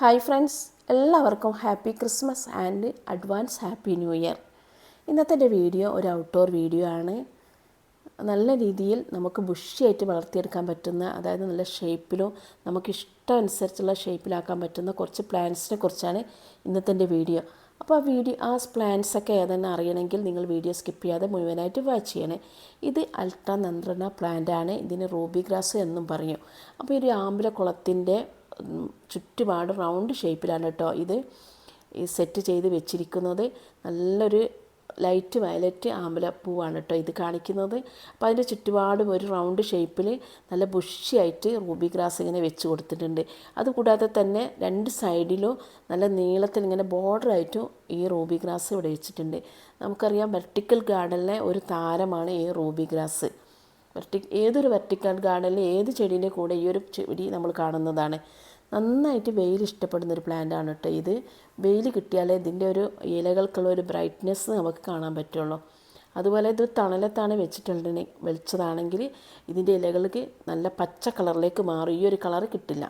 Hi friends എല്ലാവർക്കും happy Christmas and advance happy new year ഇന്നത്തെ എന്റെ വീഡിയോ ഒരു ഔട്ട്ഡോർ വീഡിയോ ആണ്. നല്ല രീതിയിൽ നമുക്ക് ബുഷിയായിട്ട് വളർത്തിയെടുക്കാൻ പറ്റുന്ന അതായത് നല്ല ഷേപ്പിലോ നമുക്ക് ഇഷ്ടമനുസരിച്ചുള്ള ഷേപ്പിലാക്കാൻ പറ്റുന്ന കുറച്ച് പ്ലാന്റ്സിനെ കുറിച്ചാണ് ഇന്നത്തെ എന്റെ വീഡിയോ അപ്പോൾ ആ വീഡിയോ ആ പ്ലാന്റ്സ് ഒക്കെ ഏതെന്ന് അറിയണമെങ്കിൽ നിങ്ങൾ വീഡിയോ സ്കിപ്പ് ചെയ്യാതെ മുഴുവനായിട്ട് വാച്ച് ചെയ്യണേ. ഇത് അൾട്രാ നന്ത്രണ പ്ലാന്റ് ആണ്. ഇതിന് റൂബി ഗ്രാസ് എന്നും പറഞ്ഞു അപ്പോൾ ഈ ഒരു ആമ്പലക്കുളത്തിന്റെ ഉം, ചുറ്റുപാട് റൗണ്ട് ഷേപ്പിലാണ് കേട്ടോ ഇത്. ഈ സെറ്റ് ചെയ്ത് വെച്ചിരിക്കുന്നത്. നല്ലൊരു ലൈറ്റ് വയലറ്റ് ആമ്പലപ്പൂവാണ് കേട്ടോ ഇത് കാണിക്കുന്നത്. അപ്പോൾ അതിന്റെ ചുറ്റുപാടും ഒരു റൗണ്ട് ഷേപ്പിൽ നല്ല ബുഷിയായിട്ട് റൂബി ഗ്രാസ് ഇങ്ങനെ വെച്ച് കൊടുത്തിട്ടുണ്ട്. അതുകൂടാതെ തന്നെ രണ്ട് സൈഡിലും നല്ല നീളത്തിൽ ഇങ്ങനെ ബോർഡറായിട്ടും ഈ റൂബി ഗ്രാസ് ഇവിടെ വെച്ചിട്ടുണ്ട്. നമുക്കറിയാം വെർട്ടിക്കൽ ഗാർഡനിലെ ഒരു താരമാണ് ഈ റൂബി ഗ്രാസ് വെർട്ടി ഏതൊരു വെർട്ടിക്കൽ ഗാർഡനിൽ ഏത് ചെടീന്റെ കൂടെ ഈ ഒരു ചെടി നമ്മൾ കാണുന്നതാണ്. നന്നായിട്ട് വെയിൽ ഇഷ്ടപ്പെടുന്ന ഒരു പ്ലാന്റ് ആണ് കേട്ടോ ഇത്. വെയിൽ കിട്ടിയാലേ ഇതിന്റെ ഒരു ഇലകൾക്കുള്ള ഒരു ബ്രൈറ്റ്നെസ് നമുക്ക് കാണാൻ പറ്റുള്ളൂ. അതുപോലെ ഇത് തണലത്താണ് വെച്ചിട്ടുണ്ടെങ്കിൽ വെളിച്ചതാണെങ്കിൽ ഇതിന്റെ ഇലകൾക്ക് നല്ല പച്ച കളറിലേക്ക് മാറും. ഈ ഒരു കളർ കിട്ടില്ല.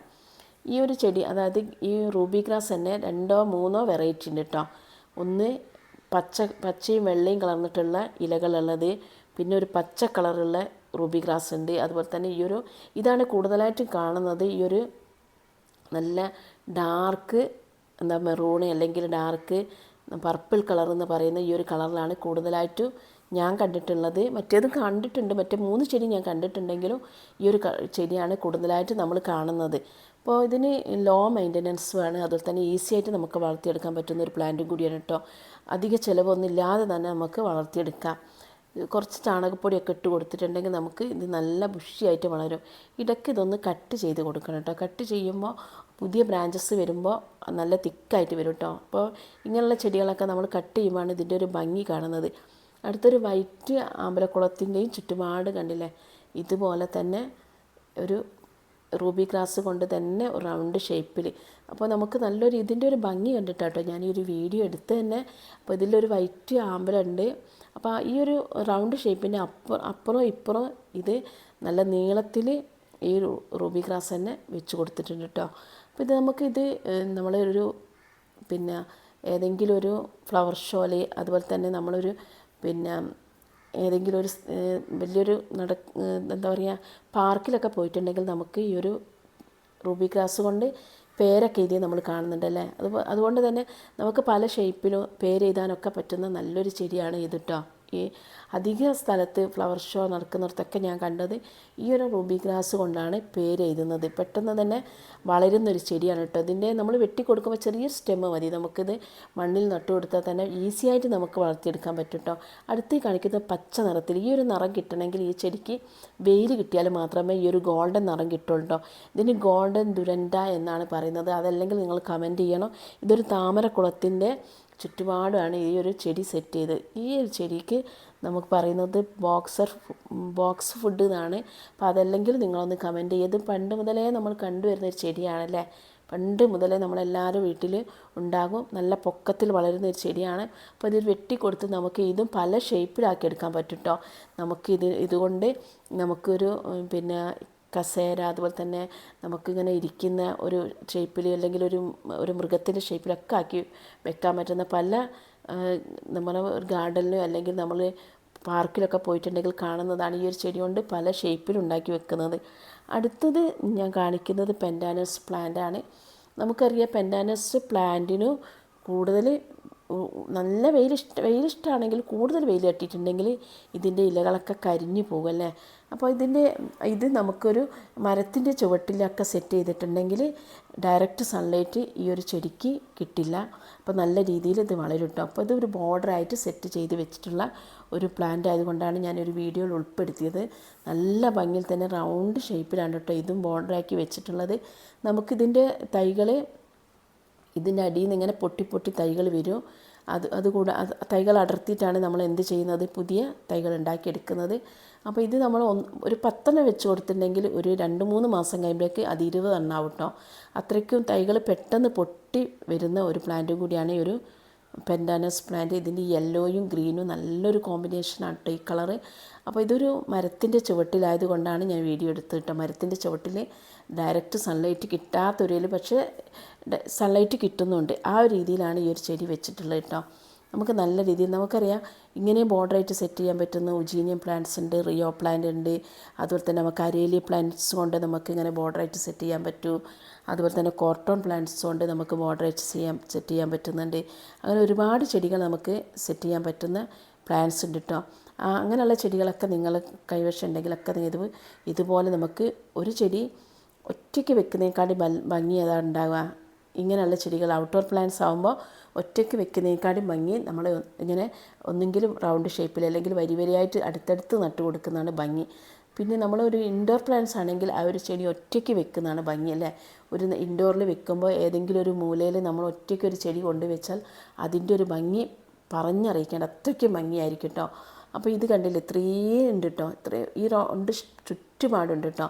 ഈ ഒരു ചെടി അതായത് ഈ റൂബി ഗ്രാസ് തന്നെ രണ്ടോ മൂന്നോ വെറൈറ്റി ഉണ്ട് കേട്ടോ ഒന്ന് പച്ച പച്ചയും വെള്ളയും കളർന്നിട്ടുള്ള ഇലകളുള്ളത് പിന്നെ ഒരു പച്ച കളറുള്ള റൂബി ഗ്രാസ് ഉണ്ട്. അതുപോലെ തന്നെ ഈ ഒരു ഇതാണ് കൂടുതലായിട്ടും കാണുന്നത് ഈ ഒരു നല്ല ഡാർക്ക് എന്താ മെറൂണ് അല്ലെങ്കിൽ ഡാർക്ക് പർപ്പിൾ കളർ എന്ന് പറയുന്ന ഈ ഒരു കളറിലാണ് കൂടുതലായിട്ടും ഞാൻ കണ്ടിട്ടുള്ളത്. മറ്റേതും കണ്ടിട്ടുണ്ട്. മറ്റേ മൂന്ന് ചെടി ഞാൻ കണ്ടിട്ടുണ്ടെങ്കിലും ഈ ഒരു ചെടിയാണ് കൂടുതലായിട്ട് നമ്മൾ കാണുന്നത്. അപ്പോൾ ഇതിന് ലോ മെയിന്റനൻസ് വേണം അതുപോലെ തന്നെ ഈസി ആയിട്ട് നമുക്ക് വളർത്തിയെടുക്കാൻ പറ്റുന്ന ഒരു പ്ലാന്റും കൂടിയാണ് കേട്ടോ അധിക ചിലവൊന്നും ഇല്ലാതെ തന്നെ നമുക്ക് വളർത്തിയെടുക്കാം. കുറച്ച് ചാണകപ്പൊടിയൊക്കെ ഇട്ട് കൊടുത്തിട്ടുണ്ടെങ്കിൽ നമുക്ക് ഇത് നല്ല ബുഷിയായിട്ട് വളരും. ഇടയ്ക്ക് ഇതൊന്ന് കട്ട് ചെയ്ത് കൊടുക്കണം കേട്ടോ കട്ട് ചെയ്യുമ്പോൾ പുതിയ ബ്രാഞ്ചസ് വരുമ്പോൾ നല്ല തിക്കായിട്ട് വരും കേട്ടോ അപ്പോൾ ഇങ്ങനെയുള്ള ചെടികളൊക്കെ നമ്മൾ കട്ട് ചെയ്യുമ്പോഴാണ് ഇതിന്റെ ഒരു ഭംഗി കാണുന്നത്. അടുത്തൊരു വൈറ്റ് ആമ്പലക്കുളത്തിന്റെയും ചുറ്റുപാട് കണ്ടില്ലേ? ഇതുപോലെ തന്നെ ഒരു റൂബി ഗ്രാസ് കൊണ്ട് തന്നെ റൗണ്ട് ഷേപ്പിൽ അപ്പോൾ നമുക്ക് നല്ലൊരു ഇതിന്റെ ഒരു ഭംഗി കണ്ടിട്ടാട്ടോ ഞാൻ ഈ ഒരു വീഡിയോ എടുത്ത് തന്നെ അപ്പോൾ ഇതിലൊരു വൈറ്റ് ആമ്പലുണ്ട്. അപ്പോൾ ഈ ഒരു റൗണ്ട് ഷേപ്പിന്റെ അപ്പുറം അപ്പുറം ഇപ്പുറം ഇത് നല്ല നീളത്തിൽ ഈ റൂബി ഗ്രാസ് തന്നെ വെച്ച് കൊടുത്തിട്ടുണ്ട് കേട്ടോ ഇത് നമുക്കിത് നമ്മൾ നമ്മളൊരു പിന്നെ ഏതെങ്കിലും ഒരു ഫ്ലവർ ഷോയിൽ അതുപോലെ തന്നെ നമ്മളൊരു പിന്നെ ഏതെങ്കിലും ഒരു വലിയൊരു നട എന്താ പറയുക പാർക്കിലൊക്കെ പോയിട്ടുണ്ടെങ്കിൽ നമുക്ക് ഈ ഒരു റൂബി ഗ്രാസ് കൊണ്ട് പേരൊക്കെ എഴുതി നമ്മൾ കാണുന്നുണ്ടല്ലേ അത് അതുകൊണ്ട് തന്നെ നമുക്ക് പല ഷേപ്പിലും പേര് എഴുതാനൊക്കെ പറ്റുന്ന നല്ലൊരു ചെടിയാണ് ഇത് കേട്ടോ ഈ അധിക സ്ഥലത്ത് ഫ്ലവർ ഷോ നടക്കുന്നിടത്തൊക്കെ ഞാൻ കണ്ടത് ഈ ഒരു റൂബി ഗ്രാസ് കൊണ്ടാണ് പേര് എഴുതുന്നത്. പെട്ടെന്ന് തന്നെ വളരുന്നൊരു ചെടിയാണ് കേട്ടോ. ഇതിന്റെ നമ്മൾ വെട്ടിക്കൊടുക്കുമ്പോൾ ചെറിയ സ്റ്റെമ്മ് മതി. നമുക്കിത് മണ്ണിൽ നട്ടു കൊടുത്താൽ തന്നെ ഈസി ആയിട്ട് നമുക്ക് വളർത്തിയെടുക്കാൻ പറ്റും കേട്ടോ. അടുത്ത് കാണിക്കുന്ന പച്ച നിറത്തിൽ ഈ ഒരു നിറം കിട്ടണമെങ്കിൽ ഈ ചെടിക്ക് വെയിൽ കിട്ടിയാൽ മാത്രമേ ഈ ഒരു ഗോൾഡൻ നിറം കിട്ടുള്ളൂ കേട്ടോ. ഇതിന് ഗോൾഡൻ ദുരന്ത എന്നാണ് പറയുന്നത്. അതല്ലെങ്കിൽ നിങ്ങൾ കമന്റ് ചെയ്യണം. ഇതൊരു താമരക്കുളത്തിന്റെ ചുറ്റുപാടാണ് ഈ ഒരു ചെടി സെറ്റ് ചെയ്ത്. ഈ ഒരു ചെടിക്ക് നമുക്ക് പറയുന്നത് ബോക്സർ ബോക്സ് ഫുഡ് എന്നാണ്. അപ്പോൾ അതല്ലെങ്കിൽ നിങ്ങളൊന്ന് കമന്റ് ചെയ്ത് പണ്ട് മുതലേ നമ്മൾ കണ്ടുവരുന്ന ഒരു ചെടിയാണല്ലേ? പണ്ട് മുതലേ നമ്മളെല്ലാവരും വീട്ടിൽ ഉണ്ടാകും. നല്ല പൊക്കത്തിൽ വളരുന്ന ഒരു ചെടിയാണ്. അപ്പോൾ ഇതിൽ വെട്ടി കൊടുത്ത് നമുക്ക് ഇതും പല ഷേപ്പിലാക്കി എടുക്കാൻ പറ്റും കേട്ടോ നമുക്കിത് ഇതുകൊണ്ട് നമുക്കൊരു പിന്നെ കസേര അതുപോലെ തന്നെ നമുക്കിങ്ങനെ ഇരിക്കുന്ന ഒരു ഷേപ്പിൽ അല്ലെങ്കിൽ ഒരു ഒരു മൃഗത്തിന്റെ ഷേപ്പിലൊക്കെ ആക്കി വെക്കാൻ പറ്റുന്ന പല നമ്മൾ ഒരു ഗാർഡനിലോ അല്ലെങ്കിൽ നമ്മൾ പാർക്കിലൊക്കെ പോയിട്ടുണ്ടെങ്കിൽ കാണുന്നതാണ് ഈ ഒരു ചെടി കൊണ്ട് പല ഷേപ്പിൽ ഉണ്ടാക്കി വെക്കുന്നത്. അടുത്തത് ഞാൻ കാണിക്കുന്നത് പെൻഡാനസ് പ്ലാന്റ് ആണ്. നമുക്കറിയാം പെൻഡാനസ് പ്ലാന്റിനു കൂടുതൽ നല്ല വെയിലിഷ്ട വെയിലിഷ്ടമാണെങ്കിൽ കൂടുതൽ വെയിൽ തട്ടിയിട്ടുണ്ടെങ്കിൽ ഇതിന്റെ ഇലകളൊക്കെ കരിഞ്ഞു പോകും അല്ലേ? അപ്പോൾ ഇതിന്റെ ഇത് നമുക്കൊരു മരത്തിന്റെ ചുവട്ടിലൊക്കെ സെറ്റ് ചെയ്തിട്ടുണ്ടെങ്കിൽ ഡയറക്റ്റ് സൺലൈറ്റ് ഈ ഒരു ചെടിക്ക് കിട്ടില്ല. അപ്പോൾ നല്ല രീതിയിൽ ഇത് വളരും കേട്ടോ അപ്പോൾ ഇത് ഒരു ബോർഡറായിട്ട് സെറ്റ് ചെയ്ത് വെച്ചിട്ടുള്ള ഒരു പ്ലാന്റ് ആയതുകൊണ്ടാണ് ഞാനൊരു വീഡിയോയിൽ ഉൾപ്പെടുത്തിയത്. നല്ല ഭംഗിയിൽ തന്നെ റൗണ്ട് ഷേപ്പിലാണ് കേട്ടോ ഇതും ബോർഡറാക്കി വെച്ചിട്ടുള്ളത്. നമുക്കിതിന്റെ തൈകൾ ഇതിന്റെ അടിയിൽ നിന്ന് ഇങ്ങനെ പൊട്ടി പൊട്ടി തൈകൾ വരും. അത് അതുകൂടെ അത് തൈകൾ അടർത്തിയിട്ടാണ് നമ്മൾ എന്ത് ചെയ്യുന്നത്? പുതിയ തൈകൾ ഉണ്ടാക്കിയെടുക്കുന്നത്. അപ്പോൾ ഇത് നമ്മൾ ഒന്ന് ഒരു പത്തെണ്ണം വെച്ച് കൊടുത്തിട്ടുണ്ടെങ്കിൽ ഒരു രണ്ട് മൂന്ന് മാസം കഴിയുമ്പോഴേക്ക് അത് ഇരുപത് എണ്ണാവും കേട്ടോ. അത്രയ്ക്കും തൈകൾ പെട്ടെന്ന് പൊട്ടി വരുന്ന ഒരു പ്ലാന്റും കൂടിയാണ് ഈ ഒരു പെൻഡാനസ് പ്ലാന്റ് ഇതിന്റെ യെല്ലോയും ഗ്രീനും നല്ലൊരു കോമ്പിനേഷനാണ് കേട്ടോ ഈ കളറ് അപ്പോൾ ഇതൊരു മരത്തിന്റെ ചുവട്ടിലായത് കൊണ്ടാണ് ഞാൻ വീഡിയോ എടുത്തത് കേട്ടോ. മരത്തിന്റെ ചുവട്ടിൽ ഡയറക്റ്റ് സൺലൈറ്റ് കിട്ടാത്തൊരു പക്ഷേ സൺലൈറ്റ് കിട്ടുന്നുണ്ട്. ആ ഒരു രീതിയിലാണ് ഈ ഒരു ചെടി വെച്ചിട്ടുള്ളത് കേട്ടോ. നമുക്ക് നല്ല രീതിയിൽ നമുക്കറിയാം ഇങ്ങനെ ബോർഡറായിട്ട് സെറ്റ് ചെയ്യാൻ പറ്റുന്ന ഉജീനിയം പ്ലാന്റ്സ് ഉണ്ട് റിയോ പ്ലാന്റ് ഉണ്ട്. അതുപോലെ തന്നെ നമുക്ക് അരേലി പ്ലാന്റ്സ് കൊണ്ട് നമുക്ക് ഇങ്ങനെ ബോർഡറായിട്ട് സെറ്റ് ചെയ്യാൻ പറ്റും. അതുപോലെ തന്നെ കോർട്ടോൺ പ്ലാന്റ്സ് കൊണ്ട് നമുക്ക് ബോർഡറായിട്ട് ചെയ്യാൻ സെറ്റ് ചെയ്യാൻ പറ്റുന്നുണ്ട്. അങ്ങനെ ഒരുപാട് ചെടികൾ നമുക്ക് സെറ്റ് ചെയ്യാൻ പറ്റുന്ന പ്ലാന്റ്സ് ഉണ്ട് കേട്ടോ അങ്ങനെയുള്ള ചെടികളൊക്കെ നിങ്ങൾ കൈവശം ഉണ്ടെങ്കിലൊക്കെ ഇത് ഇതുപോലെ നമുക്ക് ഒരു ചെടി ഒറ്റയ്ക്ക് വെക്കുന്നതിനേക്കാളും ഭംഗി അതാണ് ഉണ്ടാവുക. ഇങ്ങനെയുള്ള ചെടികൾ ഔട്ട്ഡോർ പ്ലാന്റ്സ് ആകുമ്പോൾ ഒറ്റയ്ക്ക് വെക്കുന്നതിനേക്കാളും ഭംഗി നമ്മൾ ഇങ്ങനെ ഒന്നെങ്കിലും റൗണ്ട് ഷേപ്പിൽ അല്ലെങ്കിൽ വരി വരിയായിട്ട് അടുത്തടുത്ത് നട്ടു കൊടുക്കുന്നതാണ് ഭംഗി. പിന്നെ നമ്മളൊരു ഇൻഡോർ പ്ലാന്റ്സ് ആണെങ്കിൽ ആ ഒരു ചെടി ഒറ്റയ്ക്ക് വെക്കുന്നതാണ് ഭംഗി അല്ലേ? ഒരു ഇൻഡോറിൽ വെക്കുമ്പോൾ ഏതെങ്കിലും ഒരു മൂലയിൽ നമ്മൾ ഒറ്റയ്ക്ക് ഒരു ചെടി കൊണ്ടുവച്ചാൽ അതിന്റെ ഒരു ഭംഗി പറഞ്ഞറിയിക്കേണ്ട അത്രയ്ക്കും ഭംഗിയായിരിക്കും കേട്ടോ അപ്പോൾ ഇത് കണ്ടില്ല? ഇത്രയും ഉണ്ട് കേട്ടോ ഇത്രയും ഈ റൗണ്ട് ചുറ്റുപാടുണ്ട് കേട്ടോ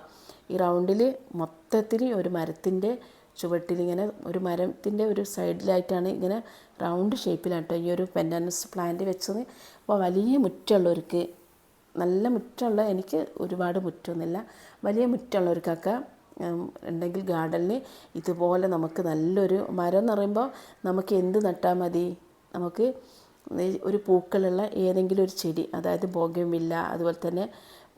ഈ റൗണ്ടിൽ മൊത്തത്തിൽ ഒരു മരത്തിന്റെ ചുവട്ടിലിങ്ങനെ ഒരു മരത്തിന്റെ ഒരു സൈഡിലായിട്ടാണ് ഇങ്ങനെ റൗണ്ട് ഷേപ്പിലാട്ടോ ഈ ഒരു പെൻഡാനസ് പ്ലാന്റ് വെച്ചത്. അപ്പോൾ വലിയ മുറ്റമുള്ളവർക്ക് നല്ല മുറ്റമുള്ള എനിക്ക് ഒരുപാട് മുറ്റമൊന്നുമില്ല. വലിയ മുറ്റമുള്ളവർക്കൊക്കെ ഉണ്ടെങ്കിൽ ഗാർഡനിൽ ഇതുപോലെ നമുക്ക് നല്ലൊരു മരം എന്ന് പറയുമ്പോൾ നമുക്ക് എന്ത് നട്ടാൽ മതി? നമുക്ക് ഒരു പൂക്കളുള്ള ഏതെങ്കിലും ഒരു ചെടി അതായത് ബോഗ്യമില്ല അതുപോലെ തന്നെ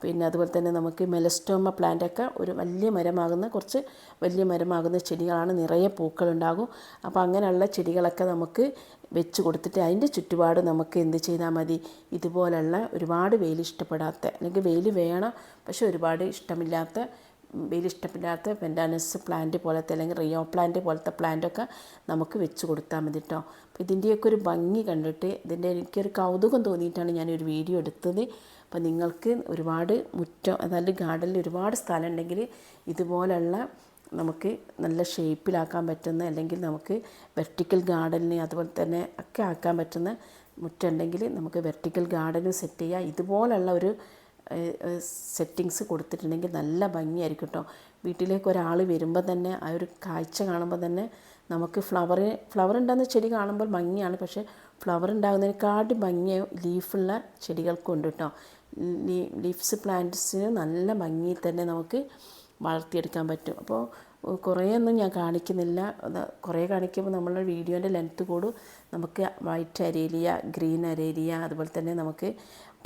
പിന്നെ അതുപോലെ തന്നെ നമുക്ക് മെലസ്റ്റോമ പ്ലാന്റൊക്കെ ഒരു വലിയ മരമാകുന്ന കുറച്ച് വലിയ മരമാകുന്ന ചെടികളാണ്. നിറയെ പൂക്കളുണ്ടാകും. അപ്പോൾ അങ്ങനെയുള്ള ചെടികളൊക്കെ നമുക്ക് വെച്ച് കൊടുത്തിട്ട് അതിന്റെ ചുറ്റുപാട് നമുക്ക് എന്ത് ചെയ്താൽ മതി? ഇതുപോലുള്ള ഒരുപാട് വെയിൽ ഇഷ്ടപ്പെടാത്ത അല്ലെങ്കിൽ വെയിൽ വേണം പക്ഷെ ഒരുപാട് ഇഷ്ടമില്ലാത്ത വെയിൽ ഇഷ്ടമില്ലാത്ത പെൻഡാനസ് പ്ലാന്റ് പോലത്തെ അല്ലെങ്കിൽ റിയോ പ്ലാന്റ് പോലത്തെ പ്ലാന്റൊക്കെ നമുക്ക് വെച്ച് കൊടുത്താൽ മതി കേട്ടോ അപ്പോൾ ഇതിന്റെയൊക്കെ ഒരു ഭംഗി കണ്ടിട്ട് ഇതിന്റെ എനിക്കൊരു കൗതുകം തോന്നിയിട്ടാണ് ഞാനൊരു വീഡിയോ എടുത്തത്. അപ്പോൾ നിങ്ങൾക്ക് ഒരുപാട് മുറ്റം അതായത് ഗാർഡനിൽ ഒരുപാട് സ്ഥലം ഉണ്ടെങ്കിൽ ഇതുപോലെയുള്ള നമുക്ക് നല്ല ഷേപ്പിലാക്കാൻ പറ്റുന്ന അല്ലെങ്കിൽ നമുക്ക് വെർട്ടിക്കൽ ഗാർഡനിന് അതുപോലെ തന്നെ ഒക്കെ ആക്കാൻ പറ്റുന്ന മുറ്റുണ്ടെങ്കിൽ നമുക്ക് വെർട്ടിക്കൽ ഗാർഡനും സെറ്റ് ചെയ്യുക ഇതുപോലുള്ള ഒരു സെറ്റിങ്സ് കൊടുത്തിട്ടുണ്ടെങ്കിൽ നല്ല ഭംഗിയായിരിക്കും കേട്ടോ വീട്ടിലേക്ക് ഒരാൾ വരുമ്പോൾ തന്നെ ആ ഒരു കാഴ്ച കാണുമ്പോൾ തന്നെ നമുക്ക് ഫ്ലവർ ഫ്ലവർ ഉണ്ടാകുന്ന ചെടി കാണുമ്പോൾ ഭംഗിയാണ്. പക്ഷേ ഫ്ലവർ ഉണ്ടാകുന്നതിനെക്കാട്ടും ഭംഗിയായി ലീഫുള്ള ചെടികൾക്കും ഉണ്ട് കേട്ടോ ലീഫ്സ് പ്ലാന്റ്സിന് നല്ല ഭംഗിയിൽ തന്നെ നമുക്ക് വളർത്തിയെടുക്കാൻ പറ്റും. അപ്പോൾ കുറേയൊന്നും ഞാൻ കാണിക്കുന്നില്ല. അത് കുറേ കാണിക്കുമ്പോൾ നമ്മൾ വീഡിയോന്റെ ലെങ്ത്ത് കൂടും. നമുക്ക് വൈറ്റ് അരേലിയ ഗ്രീൻ അരേലിയ അതുപോലെ തന്നെ നമുക്ക്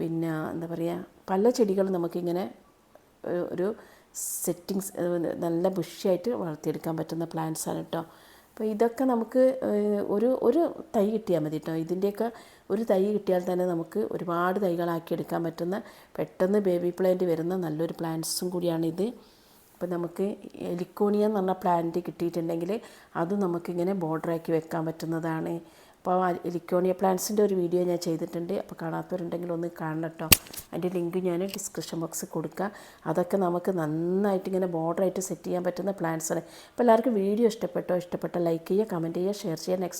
പിന്നെ എന്താ പറയുക പല ചെടികളും നമുക്കിങ്ങനെ ഒരു സെറ്റിങ്സ് നല്ല ബുഷിയായിട്ട് വളർത്തിയെടുക്കാൻ പറ്റുന്ന പ്ലാന്റ്സാണ് കേട്ടോ അപ്പോൾ ഇതൊക്കെ നമുക്ക് ഒരു ഒരു തൈ കിട്ടിയാൽ മതി കേട്ടോ ഇതിന്റെയൊക്കെ ഒരു തൈ കിട്ടിയാൽ തന്നെ നമുക്ക് ഒരുപാട് തൈകളാക്കി എടുക്കാൻ പറ്റുന്ന പെട്ടെന്ന് ബേബി പ്ലാന്റ് വരുന്ന നല്ലൊരു പ്ലാന്റ്സും കൂടിയാണ് ഇത് അപ്പോൾ നമുക്ക് എലിക്കോണിയ എന്ന് പറഞ്ഞ പ്ലാന്റ് കിട്ടിയിട്ടുണ്ടെങ്കിൽ അത് നമുക്കിങ്ങനെ ബോർഡറാക്കി വെക്കാൻ പറ്റുന്നതാണ്. അപ്പോൾ എലിക്കോണിയ പ്ലാന്റ്സിന്റെ ഒരു വീഡിയോ ഞാൻ ചെയ്തിട്ടുണ്ട്. അപ്പോൾ കാണാത്തവരുണ്ടെങ്കിൽ ഒന്ന് കാണണം കേട്ടോ. അതിന്റെ ലിങ്ക് ഞാൻ ഡിസ്ക്രിപ്ഷൻ ബോക്സിൽ കൊടുക്കുക അതൊക്കെ നമുക്ക് നന്നായിട്ട് ഇങ്ങനെ ബോർഡറായിട്ട് സെറ്റ് ചെയ്യാൻ പറ്റുന്ന പ്ലാന്റ്സാണ് അപ്പോൾ എല്ലാവർക്കും വീഡിയോ ഇഷ്ടപ്പെട്ടോ? ഇഷ്ടപ്പെട്ട ലൈക്ക് ചെയ്യുക കമന്റ് ചെയ്യുക ഷെയർ ചെയ്യുക. നെക്സ്റ്റ്